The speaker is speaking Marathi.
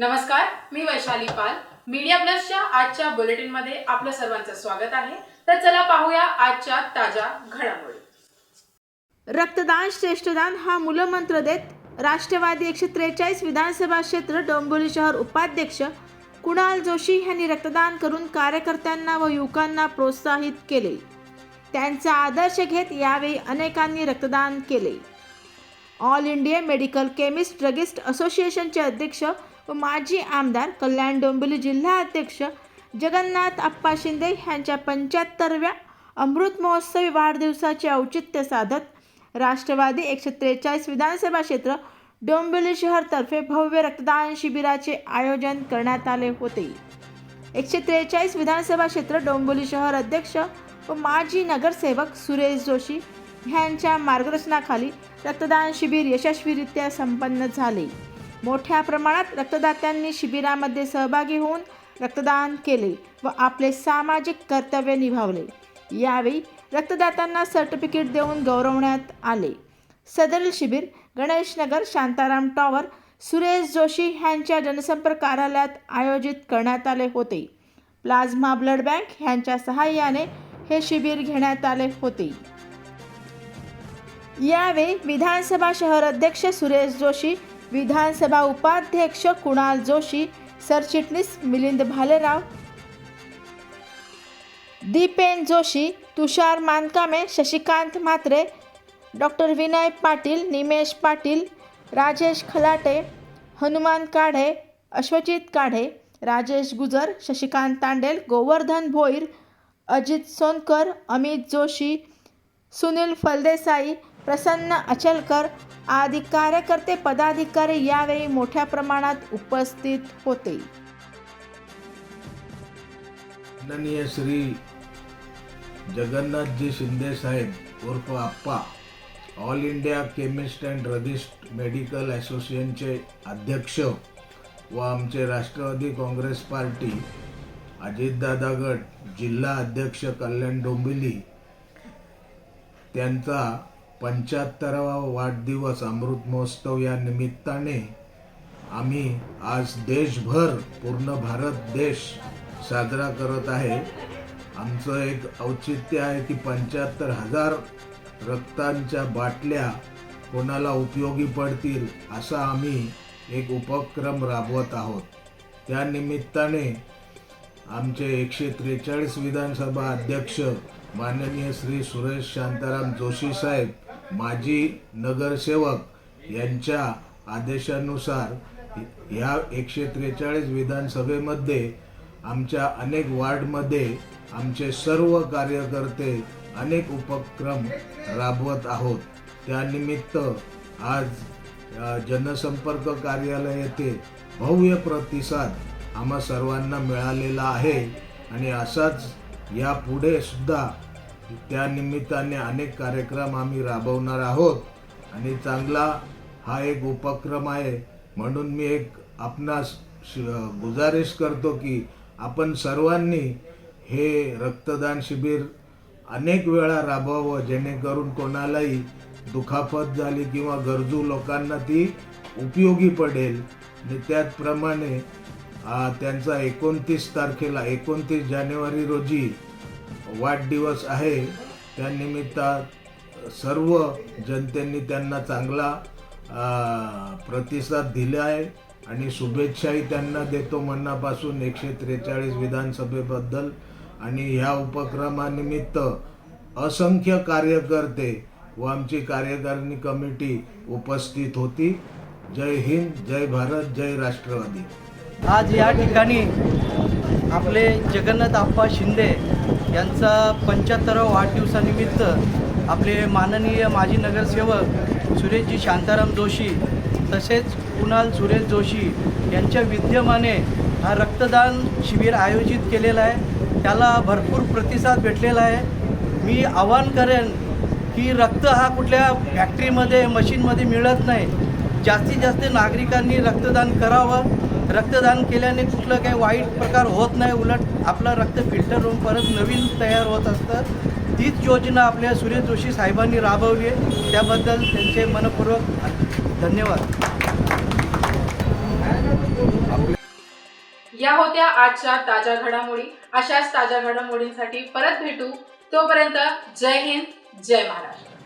नमस्कार मी वैशाली पाल. मीडिया प्लसच्या आजच्या बुलेटिनमध्ये आपलं सर्वांचं स्वागत आहे. तर चला पाहूया आजच्या ताज्या घडामोडी. रक्तदान श्रेष्ठदान हा मूलमंत्र देत राष्ट्रवादी एकशे त्रेचाळीस विधानसभा क्षेत्र डोंबिवली शहर उपाध्यक्ष कुणाल जोशी यांनी रक्तदान करून कार्यकर्त्यांना व युवकांना प्रोत्साहित केले. त्यांचा आदर्श घेत यावेळी अनेकांनी रक्तदान केले. All India medical chemist druggist असोसिएशनचे अध्यक्ष व माजी आमदार कल्याण डोंबिवली जिल्हा अध्यक्ष जगन्नाथ आप्पा शिंदे यांच्या पंच्याहत्तरव्या अमृत महोत्सवी वाढदिवसाचे औचित्य साधत राष्ट्रवादी एकशे त्रेचाळीस विधानसभा क्षेत्र डोंबिवली शहरतर्फे भव्य रक्तदान शिबिराचे आयोजन करण्यात आले होते. एकशे त्रेचाळीस विधानसभा क्षेत्र डोंबिवली शहर अध्यक्ष व माजी नगरसेवक सुरेश जोशी यांच्या मार्गदर्शनाखाली रक्तदान शिबिर यशस्वीरित्या संपन्न झाले. मोठ्या प्रमाणात रक्तदात्यांनी शिबिरामध्ये सहभागी होऊन रक्तदान केले व आपले सामाजिक कर्तव्य निभावले. यावेळी रक्तदात्यांना सर्टिफिकेट देऊन गौरवण्यात आले. सदरील शिबिर गणेशनगर शांताराम टॉवर सुरेश जोशी ह्यांच्या जनसंपर्क कार्यालयात आयोजित करण्यात आले होते. प्लाझ्मा ब्लड बँक ह्यांच्या सहाय्याने हे शिबिर घेण्यात आले होते. यावेळी विधानसभा शहर अध्यक्ष सुरेश जोशी विधानसभा उपाध्यक्ष कुणाल जोशी सरचिटणीस मिलिंद भालेराव दीपेन जोशी तुषार मानकामे शशिकांत म्हात्रे डॉक्टर विनय पाटील निमेश पाटील राजेश खलाटे हनुमान काढे अश्वजित काढे राजेश गुजर शशिकांत तांडेल गोवर्धन भोईर अजित सोनकर अमित जोशी सुनील फलदेसाई प्रसन्न अचलकर आदी कार्यकर्ते पदाधिकारी यावेळी मोठ्या प्रमाणात उपस्थित होते. माननीय श्री जगन्नाथजी शिंदे साहेब उर्फ Appa all India chemist and druggist medical असोसिएशनचे अध्यक्ष व आमचे राष्ट्रवादी काँग्रेस पार्टी अजितदादा गट जिल्हा अध्यक्ष कल्याण डोंबिवली त्यांचा पंच्याहत्तरावा वाढदिवस अमृत महोत्सव या निमित्ताने आम्ही आज देशभर पूर्ण भारत देश साजरा करत आहे. आमचं एक औचित्य आहे की पंच्याहत्तर हजार रक्तांच्या बाटल्या कोणाला उपयोगी पडतील असा आम्ही एक उपक्रम राबवत आहोत. त्या निमित्ताने आमचे एकशे त्रेचाळीस विधानसभा अध्यक्ष माननीय श्री सुरेश शांताराम जोशी साहेब माजी नगरसेवक यांच्या आदेशानुसार ह्या एकशे त्रेचाळीस विधानसभेमध्ये आमच्या अनेक वार्डमध्ये आमचे सर्व कार्यकर्ते अनेक उपक्रम राबवत आहोत. त्यानिमित्त आज जनसंपर्क कार्यालय येथे भव्य प्रतिसाद आम्हा सर्वांना मिळालेला आहे आणि असाच यापुढे सुद्धा त्या निमित्ताने अनेक कार्यक्रम आम्ही राबवणार आहोत. आणि चांगला हा एक उपक्रम आहे. म्हणून मी एक आपणास गुजारिश करतो की आपण सर्वांनी हे रक्तदान शिबिर अनेक वेळा राबवावं जेणेकरून कोणालाही दुखापत झाली किंवा गरजू लोकांना ती उपयोगी पडेल. आणि त्याचप्रमाणे त्यांचा एकोणतीस तारखेला एकोणतीस जानेवारी रोजी वाढदिवस आहे. त्यानिमित्त सर्व जनतेने त्यांना चांगला प्रतिसाद दिला आहे आणि शुभेच्छाही त्यांना देतो मनापासून एकशे त्रेचाळीस विधानसभेबद्दल. आणि ह्या उपक्रमानिमित्त असंख्य कार्यकर्ते व आमची कार्यकारिणी कमिटी उपस्थित होती. जय हिंद जय भारत जय राष्ट्रवादी. आज या ठिकाणी आपले जगन्नाथ आप्पा शिंदे यांचा पंच्याहत्तरावा वाढदिवसानिमित्त आपले माननीय माजी नगरसेवक सुरेशजी शांताराम जोशी तसेच कुणाल सुरेश जोशी यांच्या विद्यमाने हा रक्तदान शिबिर आयोजित केलेला आहे. त्याला भरपूर प्रतिसाद भेटलेला आहे. मी आवाहन करेन की रक्त हा कुठल्या फॅक्टरीमध्ये मशीनमध्ये मिळत नाही. जास्तीत जास्त नागरिकांनी रक्तदान करावं. रक्तदान केल्याने कुठलं काही वाईट प्रकार होत नाही उलट आपलं रक्त फिल्टर होऊन परत नवीन तयार होत असतं. तीच योजना आपल्या सुरेश जोशी साहेबांनी राबवली आहे. त्याबद्दल त्यांचे मनपूर्वक धन्यवाद. या होत्या आजच्या ताज्या घडामोडी. अशाच ताज्या घडामोडींसाठी परत भेटू. तोपर्यंत जय हिंद जय महाराष्ट्र.